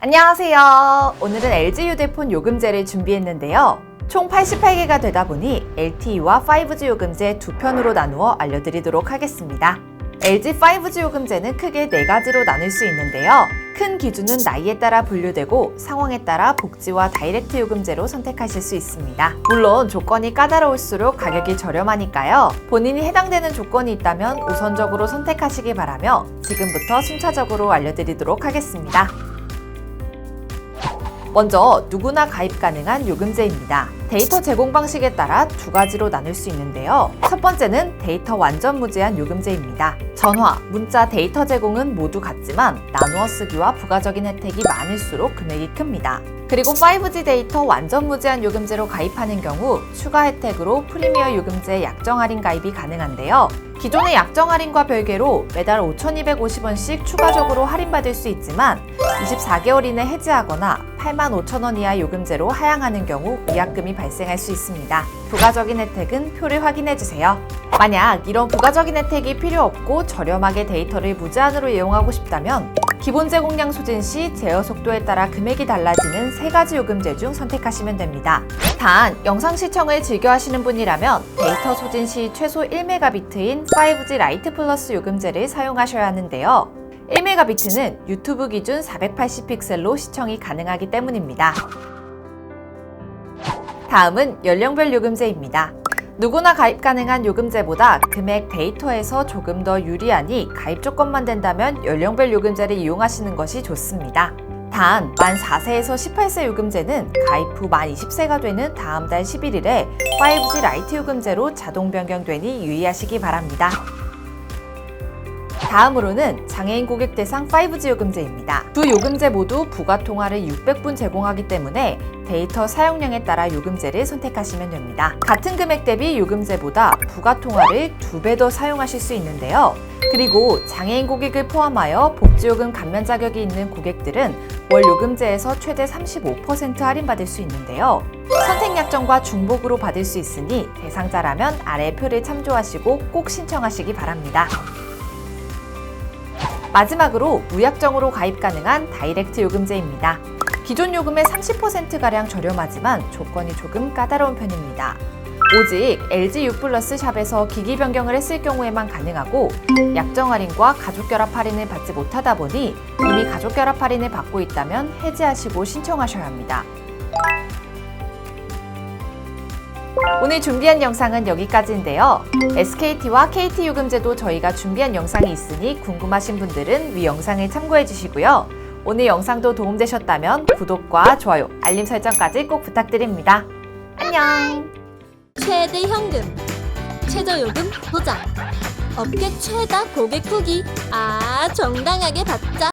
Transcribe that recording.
안녕하세요. 오늘은 LG 휴대폰 요금제를 준비했는데요. 총 88개가 되다 보니 LTE와 5G 요금제 두 편으로 나누어 알려드리도록 하겠습니다. LG 5G 요금제는 크게 네 가지로 나눌 수 있는데요. 큰 기준은 나이에 따라 분류되고 상황에 따라 복지와 다이렉트 요금제로 선택하실 수 있습니다. 물론 조건이 까다로울수록 가격이 저렴하니까요. 본인이 해당되는 조건이 있다면 우선적으로 선택하시기 바라며 지금부터 순차적으로 알려드리도록 하겠습니다. 먼저 누구나 가입 가능한 요금제입니다. 데이터 제공 방식에 따라 두 가지로 나눌 수 있는데요. 첫 번째는 데이터 완전 무제한 요금제입니다. 전화, 문자, 데이터 제공은 모두 같지만 나누어 쓰기와 부가적인 혜택이 많을수록 금액이 큽니다. 그리고 5G 데이터 완전 무제한 요금제로 가입하는 경우 추가 혜택으로 프리미어 요금제 약정 할인 가입이 가능한데요. 기존의 약정 할인과 별개로 매달 5,250원씩 추가적으로 할인받을 수 있지만 24개월 이내 해지하거나 8만 5천 원 이하 요금제로 하향하는 경우 위약금이 발생할 수 있습니다. 부가적인 혜택은 표를 확인해 주세요. 만약 이런 부가적인 혜택이 필요 없고 저렴하게 데이터를 무제한으로 이용하고 싶다면 기본 제공량 소진 시 제어 속도에 따라 금액이 달라지는 세 가지 요금제 중 선택하시면 됩니다. 단, 영상 시청을 즐겨 하시는 분이라면 데이터 소진 시 최소 1메가비트인 5G 라이트 플러스 요금제를 사용하셔야 하는데요. 1메가비트는 유튜브 기준 480픽셀로 시청이 가능하기 때문입니다. 다음은 연령별 요금제입니다. 누구나 가입 가능한 요금제보다 금액 데이터에서 조금 더 유리하니 가입 조건만 된다면 연령별 요금제를 이용하시는 것이 좋습니다. 단, 만 4세에서 18세 요금제는 가입 후 만 20세가 되는 다음 달 11일에 5G 라이트 요금제로 자동 변경되니 유의하시기 바랍니다. 다음으로는 장애인 고객 대상 5G 요금제입니다. 두 요금제 모두 부가 통화를 600분 제공하기 때문에 데이터 사용량에 따라 요금제를 선택하시면 됩니다. 같은 금액 대비 요금제보다 부가 통화를 두 배 더 사용하실 수 있는데요. 그리고 장애인 고객을 포함하여 복지요금 감면 자격이 있는 고객들은 월 요금제에서 최대 35% 할인받을 수 있는데요. 선택 약정과 중복으로 받을 수 있으니 대상자라면 아래 표를 참조하시고 꼭 신청하시기 바랍니다. 마지막으로 무약정으로 가입 가능한 다이렉트 요금제입니다. 기존 요금의 30%가량 저렴하지만 조건이 조금 까다로운 편입니다. 오직 LG U 플러스 샵에서 기기 변경을 했을 경우에만 가능하고 약정 할인과 가족 결합 할인을 받지 못하다 보니 이미 가족 결합 할인을 받고 있다면 해지하시고 신청하셔야 합니다. 오늘 준비한 영상은 여기까지인데요. SKT와 KT 요금제도 저희가 준비한 영상이 있으니 궁금하신 분들은 위 영상을 참고해 주시고요. 오늘 영상도 도움되셨다면 구독과 좋아요, 알림 설정까지 꼭 부탁드립니다. 안녕! 최대 현금, 최저요금 보장, 업계 최다 고객 후기. 아, 정당하게 받자.